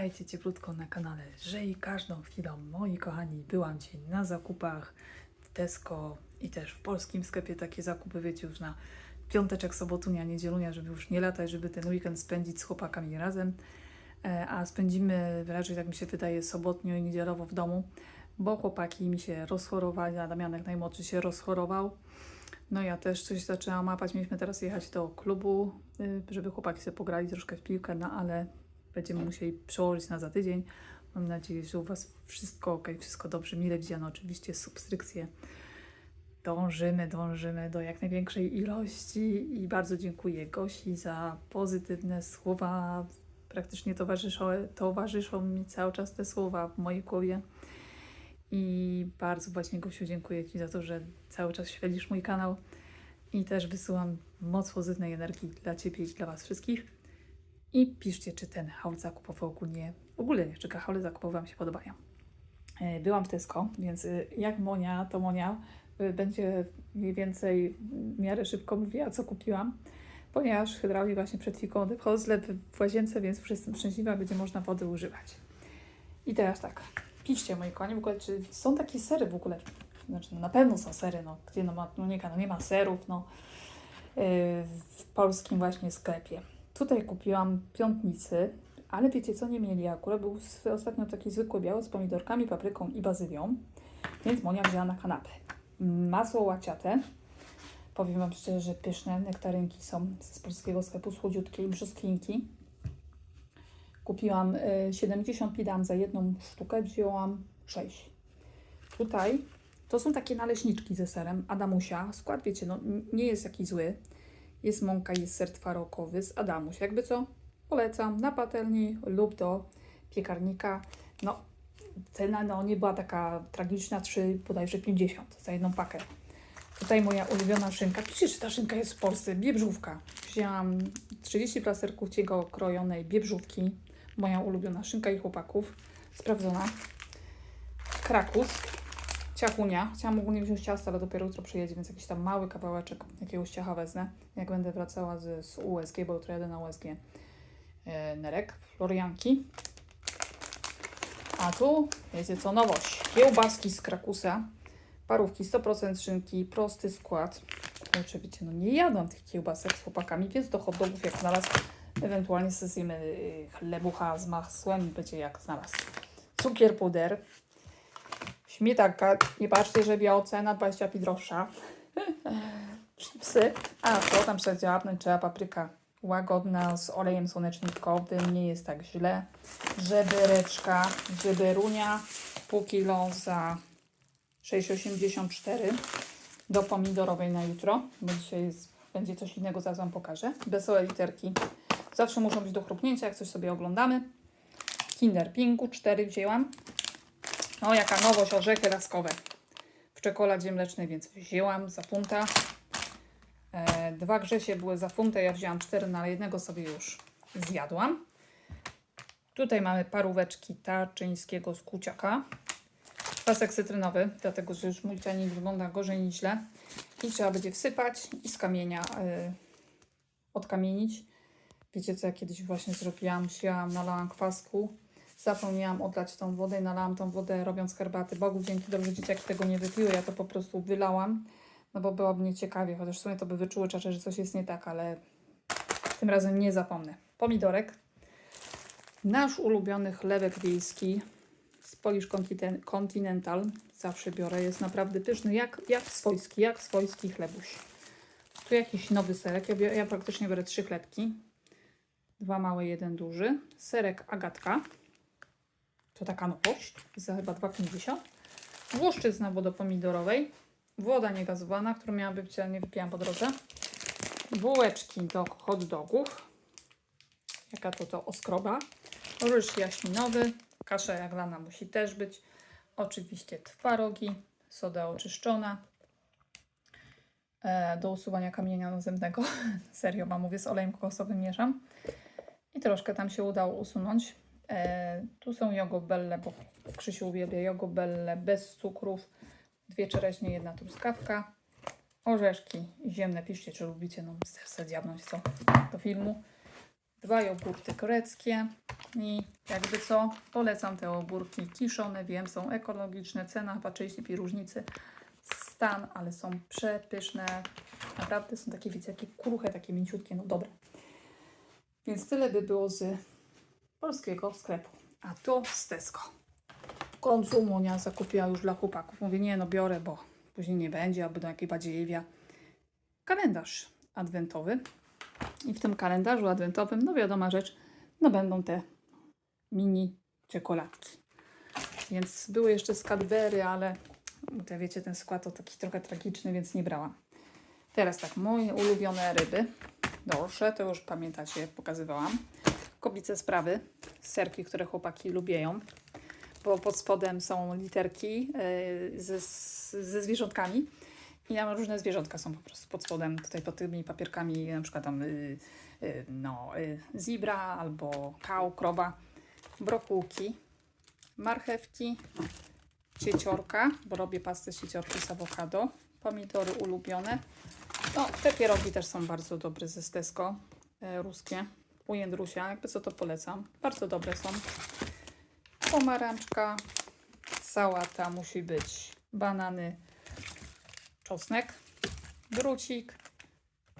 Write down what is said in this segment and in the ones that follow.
Witajcie cieplutko na kanale Żyj każdą chwilą. Moi kochani, byłam dzisiaj na zakupach w Tesco i też w polskim sklepie. Takie zakupy, wiecie, już na piąteczek, sobotunia, niedzielunia, żeby już nie latać, żeby ten weekend spędzić z chłopakami razem. E, A spędzimy raczej, tak mi się wydaje, sobotnio i niedzielowo w domu, bo chłopaki mi się rozchorowali, a Damianek najmłodszy się rozchorował. No ja też coś zaczęłam łapać. Mieliśmy teraz jechać do klubu, y, żeby chłopaki sobie pograli troszkę w piłkę, no ale będziemy musieli przełożyć na za tydzień. Mam nadzieję, że u Was wszystko ok, wszystko dobrze, mile widziano oczywiście subskrypcje. Dążymy, dążymy do jak największej ilości i bardzo dziękuję Gosi za pozytywne słowa. Praktycznie towarzyszą, towarzyszą mi cały czas te słowa w mojej głowie. I bardzo właśnie Gosiu dziękuję Ci za to, że cały czas śledzisz mój kanał i też wysyłam moc pozytywnej energii dla Ciebie i dla Was wszystkich. I piszcie, czy ten haul zakupowy ogólnie, ogólnie, czy haule zakupowe Wam się podobają. E, Byłam w Tesco, więc y, jak Monia, to Monia y, będzie mniej więcej w miarę szybko mówiła, co kupiłam, ponieważ hydraulik właśnie przed chwilką odepchał w łazience, więc już jestem szczęśliwa, będzie można wody używać. I teraz tak, piszcie moi kochani, w ogóle, czy są takie sery w ogóle, znaczy no na pewno są sery, no gdzie no, ma, no, nie, no nie ma serów, no yy, w polskim właśnie sklepie. Tutaj kupiłam piątnicy, ale wiecie co, nie mieli akurat, był ostatnio taki zwykły biały z pomidorkami, papryką i bazylią, więc Monia wzięła na kanapę. Masło łaciate, powiem Wam szczerze, że pyszne, nektarynki są z polskiego sklepu, słodziutkie i brzoskwinki. Kupiłam y, 70 pidam za jedną sztukę, wzięłam 6. Tutaj to są takie naleśniczki ze serem Adamusia. Skład, wiecie, no nie jest jakiś zły. Jest mąka, jest ser twarogowy z Adamusia. Jakby co, polecam na patelni lub do piekarnika. No, cena no, nie była taka tragiczna, 3 bodajże 50 za jedną pakę. Tutaj moja ulubiona szynka. Piszcie, czy ta szynka jest w Polsce. Biebrzówka. Wzięłam 30 plasterków ciego krojonej biebrzówki. Moja ulubiona szynka i chłopaków. Sprawdzona. Krakus. Ciachunia. Chciałam ogólnie wziąć ciasto, ale dopiero jutro przyjedzie, więc jakiś tam mały kawałeczek jakiegoś ciacha wezmę. Jak będę wracała z, z USG, bo jutro jadę na USG. E, Nerek. Florianki. A tu, wiecie co, nowość. Kiełbaski z krakusa. Parówki 100% szynki, prosty skład. Kurczę, wiecie, no nie jadłam tych kiełbasek z chłopakami, więc do hot dogów jak znalazł, ewentualnie zjemy y, chlebucha z masłem będzie jak znalazł. Cukier, puder, śmietanka, nie patrzcie, że biała cena 25 droższa. Chipsy, a to tam trzeba dziabnąć, trzeba papryka łagodna z olejem słonecznikowym, nie jest tak źle. Żebereczka, żeberunia, pół kilo za 6,84 do pomidorowej na jutro, bo dzisiaj jest, będzie coś innego, zaraz Wam pokażę. Wesołe literki zawsze muszą być do chrupnięcia, jak coś sobie oglądamy. Kinder Pingu 4 wzięłam. O, jaka nowość, orzechy laskowe w czekoladzie mlecznej, więc wzięłam za funta. E, dwa grzesie były za funtę, ja wzięłam cztery, no ale jednego sobie już zjadłam. Tutaj mamy paróweczki tarczyńskiego z kuciaka. Pasek cytrynowy, dlatego że już mój cianik wygląda gorzej niż źle. I trzeba będzie wsypać i z kamienia y, odkamienić. Wiecie co ja kiedyś właśnie zrobiłam? Siałam, nalałam kwasku. Zapomniałam odlać tą wodę i nalałam tą wodę robiąc herbaty. Bogu dzięki dobrze dzieciaki tego nie wypiły. Ja to po prostu wylałam, no bo byłoby nieciekawie. Chociaż w sumie to by wyczuły czacze, że coś jest nie tak, ale tym razem nie zapomnę. Pomidorek. Nasz ulubiony chlebek wiejski z Polish Continen- Continental. Zawsze biorę. Jest naprawdę pyszny, jak, jak swojski, jak swojski chlebuś. Tu jakiś nowy serek. Ja, ja praktycznie biorę trzy chlebki. Dwa małe, jeden duży. Serek Agatka. To taka nowość. Za chyba 2,50. Włoszczyzna wodopomidorowej. Woda niegazowana, którą miała być, ale nie wypiłam po drodze. Bułeczki do hot dogów. Jaka to to oskroba. Ryż jaśminowy. Kasza jaglana musi też być. Oczywiście twarogi. Soda oczyszczona. E, do usuwania kamienia nazemnego. Serio, mam mówię, z olejem kokosowym mieszam. I troszkę tam się udało usunąć. E, tu są jogobelle, bo Krzysiu uwielbia jogobelle bez cukrów. Dwie czereśnie, jedna truskawka. Orzeszki ziemne. Piszcie, czy lubicie. No, chcę zjadnąć co do filmu. dwa jogurty greckie i jakby co, polecam te ogórki kiszone, wiem, są ekologiczne, cena chyba 30 różnicy, stan, ale są przepyszne, naprawdę są takie, wiecie, takie kruche, takie mięciutkie, no dobre. Więc tyle by było z polskiego sklepu, a to z Tesco. W końcu Monia zakupiła już dla chłopaków. Mówię, nie no biorę, bo później nie będzie, albo do jakiej badziejewia. Kalendarz adwentowy. I w tym kalendarzu adwentowym, no wiadoma rzecz, no będą te mini czekoladki. Więc były jeszcze z Cadbury, ale te, wiecie, ten skład to taki trochę tragiczny, więc nie brałam. Teraz tak, moje ulubione ryby. Dorsze, to już pamiętacie, pokazywałam. Kobice sprawy, serki, które chłopaki lubią bo pod spodem są literki yy, ze, ze zwierzątkami i tam różne zwierzątka są po prostu pod spodem, tutaj pod tymi papierkami, na przykład tam yy, yy, no, yy, zebra albo kał, krowa, brokułki, marchewki, cieciorka, bo robię pastę z cieciorki z awokado, pomidory ulubione. No, te pierogi też są bardzo dobre ze Stesco, yy, ruskie, u Jędrusia, jakby co to polecam, bardzo dobre są pomarańczka, sałata musi być, banany, czosnek, drucik,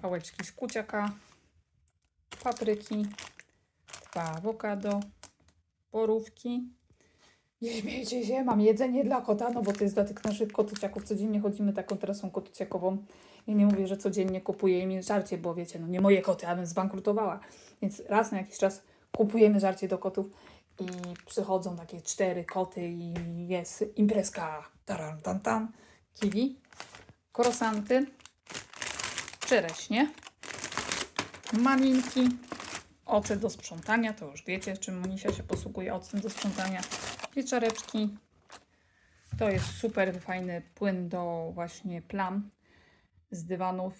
pałeczki z kuciaka, papryki, dwa awokado, borówki. Nie śmiejcie się, mam jedzenie dla kota, no bo to jest dla tych naszych kotuciaków. Codziennie chodzimy taką trasą kotuciakową. I nie mówię, że codziennie kupuję im żarcie, bo wiecie, no nie moje koty, a bym zbankrutowała. Więc raz na jakiś czas kupujemy żarcie do kotów i przychodzą takie cztery koty i jest imprezka. Taran, tan, tan. Kiwi, krosanty, czereśnie, malinki, ocet do sprzątania, to już wiecie, czym Monisia się posługuje octem do sprzątania, pieczareczki. To jest super fajny płyn do właśnie plam z dywanów.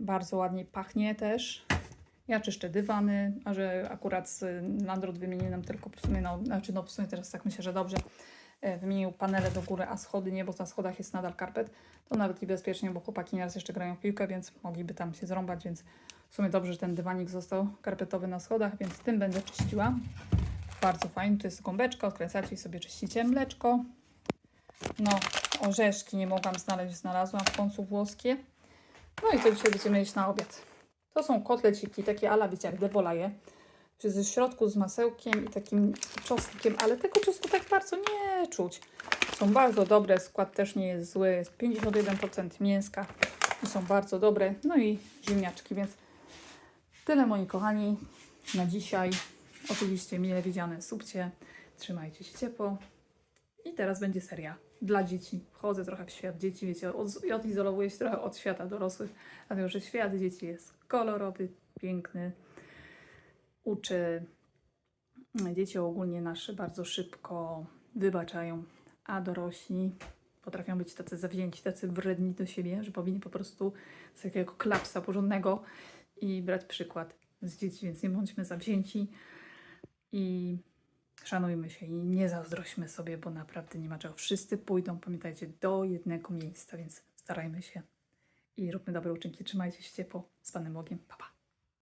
Bardzo ładnie pachnie też. Ja czyszczę dywany, a że akurat Landrod wymienił nam tylko w sumie, no, znaczy no w sumie teraz tak myślę, że dobrze, e, wymienił panele do góry, a schody nie, bo na schodach jest nadal karpet, to nawet i bezpiecznie, bo chłopaki nieraz jeszcze grają w piłkę, więc mogliby tam się zrąbać, więc w sumie dobrze, że ten dywanik został karpetowy na schodach, więc tym będę czyściła. Bardzo fajnie, to jest gąbeczka, odkręcacie i sobie czyścicie mleczko. No, orzeszki nie mogłam znaleźć, znalazłam w końcu włoskie. No i to dzisiaj będziemy jeść na obiad. To są kotleciki, takie ala, wiecie, jak devolaje. Ze środku z masełkiem i takim czosnkiem, ale tego czosnku tak bardzo nie czuć. Są bardzo dobre, skład też nie jest zły, jest 51% mięska i są bardzo dobre. No i ziemniaczki, więc tyle moi kochani na dzisiaj. Oczywiście mile widziane subcie, trzymajcie się ciepło. I teraz będzie seria dla dzieci. Wchodzę trochę w świat dzieci, wiecie, od, odizolowuję się trochę od świata dorosłych, dlatego że świat dzieci jest kolorowy, piękny. Uczy dzieci ogólnie nasze bardzo szybko wybaczają, a dorośli potrafią być tacy zawzięci, tacy wredni do siebie, że powinni po prostu z takiego klapsa porządnego i brać przykład z dzieci, więc nie bądźmy zawzięci i szanujmy się i nie zazdrośmy sobie, bo naprawdę nie ma czego. Wszyscy pójdą, pamiętajcie, do jednego miejsca, więc starajmy się i róbmy dobre uczynki. Trzymajcie się ciepło. Z Panem Bogiem. Pa, pa.